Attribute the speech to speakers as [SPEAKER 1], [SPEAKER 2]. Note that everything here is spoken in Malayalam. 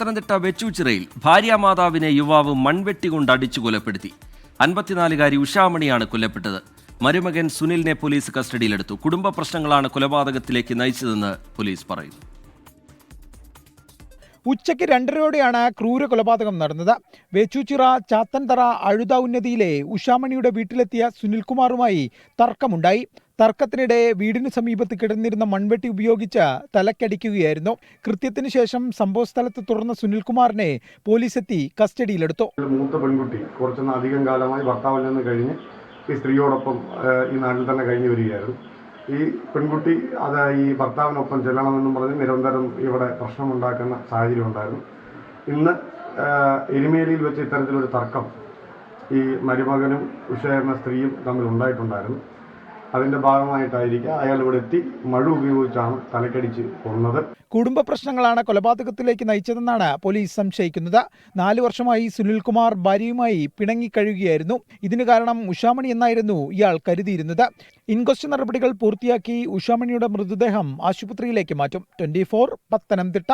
[SPEAKER 1] പത്തനംതിട്ട വെച്ചൂച്ചിറയിൽ ഭാര്യാമാതാവിനെ യുവാവ് മൺവെട്ടി കൊണ്ട് അടിച്ചു കൊലപ്പെടുത്തി. അൻപത്തിനാലുകാരി ഉഷാമണിയാണ് കൊല്ലപ്പെട്ടത്. മരുമകൻ സുനിലിനെ പോലീസ് കസ്റ്റഡിയിലെടുത്തു. കുടുംബ പ്രശ്നങ്ങളാണ് കൊലപാതകത്തിലേക്ക് നയിച്ചതെന്ന് പോലീസ് പറയുന്നു.
[SPEAKER 2] ഉച്ചയ്ക്ക് രണ്ടരയോടെയാണ് ക്രൂര കൊലപാതകം നടന്നത്. വേച്ചൂച്ചിറ ചാത്തൻതറ അഴുത ഉന്നതിയിലെ ഉഷാമണിയുടെ വീട്ടിലെത്തിയ സുനിൽകുമാറുമായി തർക്കമുണ്ടായി. തർക്കത്തിനിടെ വീടിന് സമീപത്ത് കിടന്നിരുന്ന മൺവെട്ടി ഉപയോഗിച്ച് തലക്കടിക്കുകയായിരുന്നു. കൃത്യത്തിന് ശേഷം സംഭവസ്ഥലത്ത് തുറന്ന സുനിൽകുമാറിനെ പോലീസ് എത്തി കസ്റ്റഡിയിലെടുത്തു
[SPEAKER 3] മൂത്ത പെൺകുട്ടി കുറച്ചൊന്നും അധികം കാലമായി ഭർത്താവിൽ നിന്ന് കഴിഞ്ഞ് ഈ സ്ത്രീയോടൊപ്പം ഈ നാട്ടിൽ തന്നെ കഴിഞ്ഞു വരികയായിരുന്നു. ഈ പെൺകുട്ടി അത് ഈ ഭർത്താവിനൊപ്പം ചെല്ലണമെന്നും പറഞ്ഞ് നിരന്തരം ഇവിടെ പ്രശ്നമുണ്ടാക്കുന്ന സാഹചര്യം ഉണ്ടായിരുന്നു. ഇന്ന് എരുമേലിയിൽ വെച്ച് ഇത്തരത്തിലൊരു തർക്കം ഈ മരുമകനും ഉഷ എന്ന സ്ത്രീയും തമ്മിൽ ഉണ്ടായിട്ടുണ്ടായിരുന്നു. അതിന്റെ ഭാഗമായിട്ടായിരിക്കാം അയാൾ ഇവിടെ എത്തി. മഴ ഉപയോഗിച്ചാണ് തലക്കടിച്ച് കൊന്നത്
[SPEAKER 2] കുടുംബ പ്രശ്നങ്ങളാണ് കൊലപാതകത്തിലേക്ക് നയിച്ചതെന്നാണ് പോലീസ് സംശയിക്കുന്നത്. നാലു വർഷമായി സുനിൽകുമാർ ഭാര്യയുമായി പിണങ്ങിക്കഴിയുകയായിരുന്നു ഇതിന് കാരണം ഉഷാമണി എന്നായിരുന്നു ഇയാൾ കരുതിയിരുന്നത്. ഇൻക്വസ്റ്റ് നടപടികൾ പൂർത്തിയാക്കി ഉഷാമണിയുടെ മൃതദേഹം ആശുപത്രിയിലേക്ക് മാറ്റും. ട്വന്റി പത്തനംതിട്ട.